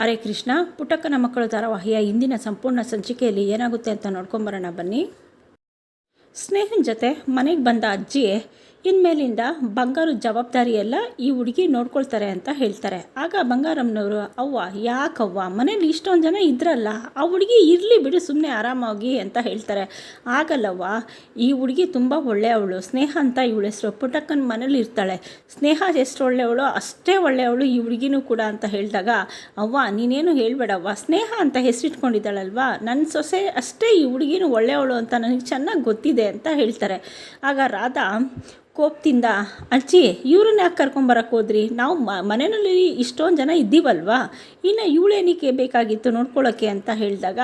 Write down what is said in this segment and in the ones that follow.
ಹರೇ ಕೃಷ್ಣ ಪುಟ್ಟಕ್ಕನ ಮಕ್ಕಳು ಧಾರಾವಾಹಿಯ ಇಂದಿನ ಸಂಪೂರ್ಣ ಸಂಚಿಕೆಯಲ್ಲಿ ಏನಾಗುತ್ತೆ ಅಂತ ನೋಡ್ಕೊಂಬರೋಣ ಬನ್ನಿ. ಸ್ನೇಹನ ಜೊತೆ ಮನೆಗೆ ಬಂದ ಅಜ್ಜಿ ಇನ್ಮೇಲಿಂದ ಬಂಗಾರದ ಜವಾಬ್ದಾರಿ ಎಲ್ಲ ಈ ಹುಡುಗಿ ನೋಡ್ಕೊಳ್ತಾರೆ ಅಂತ ಹೇಳ್ತಾರೆ. ಆಗ ಬಂಗಾರಮ್ಮನವರು ಅವ್ವ, ಯಾಕವ್ವ, ಮನೇಲಿ ಇಷ್ಟೊಂದು ಜನ ಇದ್ರಲ್ಲ, ಆ ಹುಡುಗಿ ಇರಲಿ ಬಿಡು ಸುಮ್ಮನೆ ಆರಾಮಾಗಿ ಅಂತ ಹೇಳ್ತಾರೆ. ಆಗಲ್ಲವ್ವ, ಈ ಹುಡುಗಿ ತುಂಬ ಒಳ್ಳೆಯವಳು. ಸ್ನೇಹ ಅಂತ ಇವಳು ಹೆಸರು. ಪುಟ್ಟಕ್ಕನ ಮನೇಲಿ ಇರ್ತಾಳೆ. ಸ್ನೇಹ ಎಷ್ಟು ಒಳ್ಳೆಯವಳು ಅಷ್ಟೇ ಒಳ್ಳೆಯವಳು ಈ ಹುಡುಗಿನೂ ಕೂಡ ಅಂತ ಹೇಳಿದಾಗ, ಅವ್ವ, ನೀನೇನು ಹೇಳ್ಬೇಡವ್ವ, ಸ್ನೇಹ ಅಂತ ಹೆಸರಿಟ್ಕೊಂಡಿದ್ದಾಳಲ್ವಾ? ನನ್ನ ಸೊಸೆ ಅಷ್ಟೇ ಈ ಹುಡುಗಿನೂ ಒಳ್ಳೆಯವಳು ಅಂತ ನನಗೆ ಚೆನ್ನಾಗಿ ಗೊತ್ತಿದೆ. ಅಂತ ಹೇಳ್ತಾರೆ. ಆಗ ರಾಧಾ ಕೋಪದಿಂದ, ಅಜ್ಜಿ, ಇವ್ರನ್ನ ಯಾಕೆ ಕರ್ಕೊಂಬರಕ್ಕೆ ಹೋದ್ರಿ? ನಾವು ಮನೆಯಲ್ಲಿ ಇಷ್ಟೊಂದು ಜನ ಇದ್ದೀವಲ್ವಾ? ಇನ್ನು ಇವಳೇನಿಕೆ ಬೇಕಾಗಿತ್ತು ನೋಡ್ಕೊಳ್ಳೋಕ್ಕೆ ಅಂತ ಹೇಳಿದಾಗ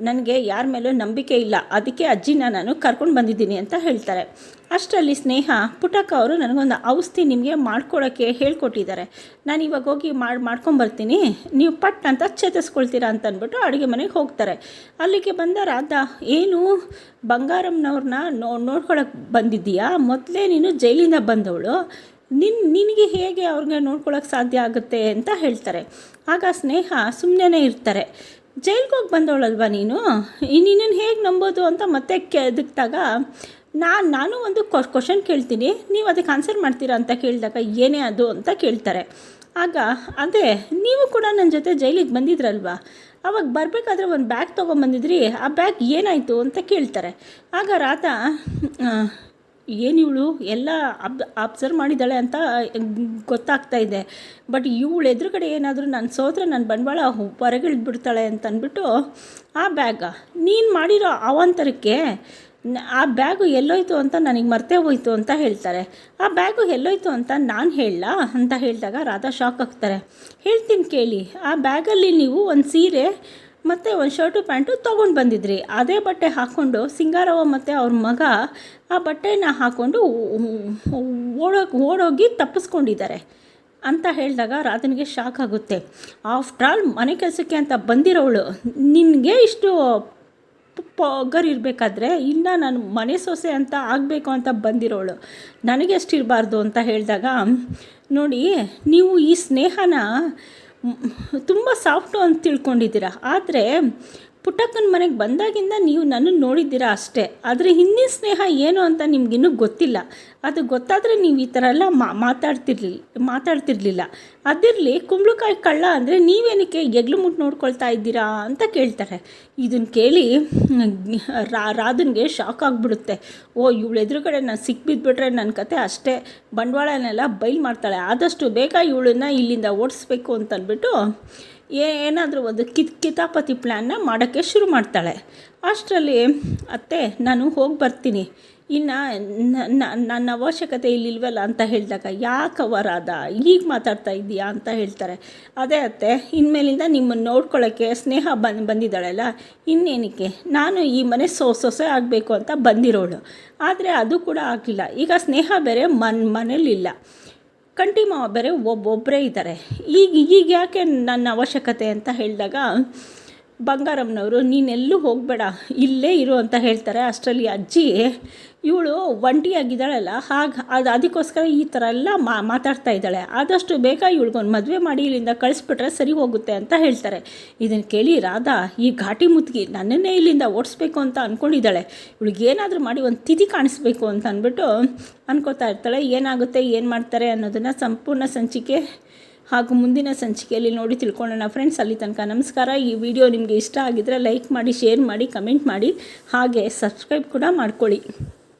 ನನಗೆ ಯಾರ ಮೇಲೂ ನಂಬಿಕೆ ಇಲ್ಲ. ಅದಕ್ಕೆ ಅಜ್ಜಿನ ನಾನು ಕರ್ಕೊಂಡು ಬಂದಿದ್ದೀನಿ ಅಂತ ಹೇಳ್ತಾರೆ. ಅಷ್ಟರಲ್ಲಿ ಸ್ನೇಹ ಪುಟಕ ಅವರು ನನಗೊಂದು ಔಷಧಿ ನಿಮಗೆ ಮಾಡ್ಕೊಡೋಕ್ಕೆ ಹೇಳ್ಕೊಟ್ಟಿದ್ದಾರೆ. ನಾನು ಇವಾಗ ಹೋಗಿ ಮಾಡಿ ಮಾಡ್ಕೊಂಬರ್ತೀನಿ ನೀವು ಪಟ್ ಅಂತ ಚೇತರಿಸ್ಕೊಳ್ತೀರಾ ಅಂತ ಅಂದ್ಬಿಟ್ಟು ಅಡುಗೆ ಮನೆಗೆ ಹೋಗ್ತಾರೆ. ಅಲ್ಲಿಗೆ ಬಂದ ರಾಧ, ಏನು? ಬಂಗಾರಮ್ಮನವ್ರನ್ನ ನೋ ನೋಡ್ಕೊಳಕ್ಕೆ ಬಂದಿದ್ದೀಯಾ? ಮೊದಲೇ ನೀನು ಜೈಲಿಂದ ಬಂದವಳು. ನಿನ್, ನಿನಗೆ ಹೇಗೆ ಅವ್ರಿಗೆ ನೋಡ್ಕೊಳಕ್ಕೆ ಸಾಧ್ಯ ಆಗುತ್ತೆ ಅಂತ ಹೇಳ್ತಾರೆ. ಆಗ ಸ್ನೇಹ ಸುಮ್ಮನೆ ಇರ್ತಾರೆ. ಜೈಲ್ಗೆ ಹೋಗಿ ಬಂದವಳಲ್ವ ನೀನು? ನಿನ್ನನ್ನು ಹೇಗೆ ನಂಬೋದು ಅಂತ ಮತ್ತೆ ಕೆದಕ್ದಾಗ ನಾನು ನಾನು ಒಂದು ಕ್ವಶನ್ ಕೇಳ್ತೀನಿ. ನೀವು ಅದಕ್ಕೆ ಆನ್ಸರ್ ಮಾಡ್ತೀರಾ ಅಂತ ಕೇಳಿದಾಗ ಏನೇ ಅದು ಅಂತ ಕೇಳ್ತಾರೆ. ಆಗ, ಅದೇ, ನೀವು ಕೂಡ ನನ್ನ ಜೊತೆ ಜೈಲಿಗೆ ಬಂದಿದ್ರಲ್ವಾ? ಅವಾಗ ಬರಬೇಕಾದ್ರೆ ಒಂದು ಬ್ಯಾಗ್ ತೊಗೊಂಬಂದಿದ್ರಿ. ಆ ಬ್ಯಾಗ್ ಏನಾಯಿತು ಅಂತ ಕೇಳ್ತಾರೆ. ಆಗ ರಾಧಾ ಏನು ಇವಳು? ಎಲ್ಲ ಅಬ್ ಅಬ್ಸರ್ವ್ ಮಾಡಿದ್ದಾಳೆ ಅಂತ ಗೊತ್ತಾಗ್ತಾ ಇದೆ. ಬಟ್ ಇವಳು ಎದುರುಗಡೆ ಏನಾದರೂ ನಾನು ಸೋದ್ರೆ ನನ್ನ ಬಂಡವಾಳ ಹೊರಗಿಳಿದ್ಬಿಡ್ತಾಳೆ ಅಂತ ಅಂದ್ಬಿಟ್ಟು, ಆ ಬ್ಯಾಗ ನೀನು ಮಾಡಿರೋ ಅವಾಂತರಕ್ಕೆ ಆ ಬ್ಯಾಗು ಎಲ್ಲೋಯ್ತು ಅಂತ ನನಗೆ ಮರ್ತೇ ಹೋಯ್ತು ಅಂತ ಹೇಳ್ತಾರೆ. ಆ ಬ್ಯಾಗು ಎಲ್ಲೋಯ್ತು ಅಂತ ನಾನು ಹೇಳಲ್ಲ ಅಂತ ಹೇಳಿದಾಗ ರಾಧಾ ಶಾಕ್ ಆಗ್ತಾರೆ. ಹೇಳ್ತೀನಿ ಕೇಳಿ, ಆ ಬ್ಯಾಗಲ್ಲಿ ನೀವು ಒಂದು ಸೀರೆ ಮತ್ತು ಒಂದು ಶರ್ಟು ಪ್ಯಾಂಟು ತೊಗೊಂಡು ಬಂದಿದ್ರಿ. ಅದೇ ಬಟ್ಟೆ ಹಾಕ್ಕೊಂಡು ಸಿಂಗಾರವ ಮತ್ತು ಅವ್ರ ಮಗ ಆ ಬಟ್ಟೆನ ಹಾಕ್ಕೊಂಡು ಓಡೋಗಿ ಓಡೋಗಿ ತಪ್ಪಿಸ್ಕೊಂಡಿದ್ದಾರೆ ಅಂತ ಹೇಳಿದಾಗ ರಾಧನಿಗೆ ಶಾಕ್ ಆಗುತ್ತೆ. ಆಫ್ಟರ್ ಆಲ್ ಮನೆ ಕೆಲಸಕ್ಕೆ ಅಂತ ಬಂದಿರೋವಳು ನಿನಗೆ ಇಷ್ಟು ಇರಬೇಕಾದ್ರೆ ಇನ್ನು ನಾನು ಮನೆ ಸೊಸೆ ಅಂತ ಆಗಬೇಕು ಅಂತ ಬಂದಿರೋಳು. ನನಗೆ ಇರಬಾರ್ದು ಅಂತ ಹೇಳಿದಾಗ, ನೋಡಿ, ನೀವು ಈ ಸ್ನೇಹನ ತುಂಬ ಸಾಫ್ಟು ಅಂತ ತಿಳ್ಕೊಂಡಿದ್ದೀರಾ? ಆದರೆ ಪುಟ್ಟಕ್ಕನ ಮನೆಗೆ ಬಂದಾಗಿಂದ ನೀವು ನನ್ನನ್ನು ನೋಡಿದ್ದೀರಾ ಅಷ್ಟೇ. ಆದರೆ ಹಿಂದಿನ ಸ್ನೇಹ ಏನು ಅಂತ ನಿಮಗಿನ್ನೂ ಗೊತ್ತಿಲ್ಲ. ಅದು ಗೊತ್ತಾದರೆ ನೀವು ಈ ಥರ ಎಲ್ಲ ಮಾತಾಡ್ತಿರ್ಲಿಲ್ಲ ಮಾತಾಡ್ತಿರ್ಲಿಲ್ಲ. ಅದಿರಲಿ ಕುಂಬಳಕಾಯಿ ಕಳ್ಳ ಅಂದರೆ ನೀವೇನಕ್ಕೆ ಎಗ್ಲು ಮುಟ್ಟು ನೋಡ್ಕೊಳ್ತಾ ಇದ್ದೀರಾ ಅಂತ ಕೇಳ್ತಾರೆ. ಇದನ್ನು ಕೇಳಿ ರಾಧನ್ಗೆ ಶಾಕ್ ಆಗಿಬಿಡುತ್ತೆ. ಓ, ಇವಳು ಎದುರುಗಡೆ ನಾನು ಸಿಕ್ಬಿದ್ಬಿಟ್ರೆ ನನ್ನ ಕತೆ ಅಷ್ಟೇ. ಬಂಡವಾಳನೆಲ್ಲ ಬೈಲ್ ಮಾಡ್ತಾಳೆ. ಆದಷ್ಟು ಬೇಗ ಇವಳನ್ನ ಇಲ್ಲಿಂದ ಓಡಿಸ್ಬೇಕು ಅಂತಂದ್ಬಿಟ್ಟು ಏನಾದರೂ ಒಂದು ಕಿತ್ ಕಿತಾಪತಿ ಪ್ಲ್ಯಾನ್ನ ಮಾಡೋಕ್ಕೆ ಶುರು ಮಾಡ್ತಾಳೆ. ಅಷ್ಟರಲ್ಲಿ, ಅತ್ತೆ, ನಾನು ಹೋಗಿ ಬರ್ತೀನಿ. ಇನ್ನು ನನ್ನ ಅವಶ್ಯಕತೆ ಇಲ್ಲಿಲ್ವಲ್ಲ? ಅಂತ ಹೇಳಿದಾಗ, ಯಾಕೆ ರಾಧ? ಈಗ ಮಾತಾಡ್ತಾ ಇದ್ದೀಯಾ? ಅಂತ ಹೇಳ್ತಾರೆ. ಅದೇ ಅತ್ತೆ, ಇನ್ಮೇಲಿಂದ ನಿಮ್ಮನ್ನು ನೋಡ್ಕೊಳ್ಳೋಕ್ಕೆ ಸ್ನೇಹ ಬಂದು ಬಂದಿದ್ದಾಳಲ್ಲ? ಇನ್ನೇನಕ್ಕೆ? ನಾನು ಈ ಮನೆ ಸೊ ಸೊಸೆ ಆಗಬೇಕು ಅಂತ ಬಂದಿರೋಳು. ಆದರೆ ಅದು ಕೂಡ ಆಗಲಿಲ್ಲ ಈಗ ಸ್ನೇಹ ಬೇರೆ ಮನ್ ಮನೇಲಿಲ್ಲ. ಕಂಟಿ ಮಾವ ಬೇರೆ ಒಬ್ಬೊಬ್ಬರೇ ಇದ್ದಾರೆ. ಈಗ ಈಗ ಯಾಕೆ ನನ್ನ ಅವಶ್ಯಕತೆ ಅಂತ ಹೇಳಿದಾಗ ಬಂಗಾರಮ್ಮನವರು, ನೀನೆಲ್ಲೂ ಹೋಗಬೇಡ, ಇಲ್ಲೇ ಇರು ಅಂತ ಹೇಳ್ತಾರೆ ಅಷ್ಟರಲ್ಲಿ ಅಜ್ಜಿ. ಇವಳು ಒಂಟಿಯಾಗಿದ್ದಾಳಲ್ಲ, ಹಾಗೆ ಅದು ಅದಕ್ಕೋಸ್ಕರ ಈ ಥರ ಎಲ್ಲ ಮಾ, ಮಾತಾಡ್ತಾ ಇದ್ದಾಳೆ. ಆದಷ್ಟು ಬೇಗ ಇವಳಿಗೊಂದು ಮದುವೆ ಮಾಡಿ ಇಲ್ಲಿಂದ ಕಳಿಸ್ಬಿಟ್ರೆ ಸರಿ ಹೋಗುತ್ತೆ ಅಂತ ಹೇಳ್ತಾರೆ. ಇದನ್ನು ಕೇಳಿ ರಾಧಾ, ಈ ಘಾಟಿ ಮುತ್ತಿಗೆ ನನ್ನನ್ನೇ ಇಲ್ಲಿಂದ ಓಡಿಸ್ಬೇಕು ಅಂತ ಅಂದ್ಕೊಂಡಿದ್ದಾಳೆ ಇವಳಿಗೆ ಏನಾದರೂ ಮಾಡಿ ಒಂದು ತಿಥಿ ಕಾಣಿಸ್ಬೇಕು ಅಂತ ಅಂದ್ಬಿಟ್ಟು ಅನ್ಕೋತಾ ಇರ್ತಾಳೆ. ಏನಾಗುತ್ತೆ, ಏನು ಮಾಡ್ತಾರೆ ಅನ್ನೋದನ್ನು ಸಂಪೂರ್ಣ ಸಂಚಿಕೆ ಹಾಗೂ ಮುಂದಿನ ಸಂಚಿಕೆಯಲ್ಲಿ ನೋಡಿ ತಿಳ್ಕೊಳ್ಳೋಣ ಫ್ರೆಂಡ್ಸ್ ಅಲ್ಲಿ ತನಕ ನಮಸ್ಕಾರ. ಈ ವಿಡಿಯೋ ನಿಮಗೆ ಇಷ್ಟ ಆಗಿದ್ದರೆ ಲೈಕ್ ಮಾಡಿ ಶೇರ್ ಮಾಡಿ ಕಮೆಂಟ್ ಮಾಡಿ, ಹಾಗೆ ಸಬ್ಸ್ಕ್ರೈಬ್ ಕೂಡ ಮಾಡ್ಕೊಳ್ಳಿ.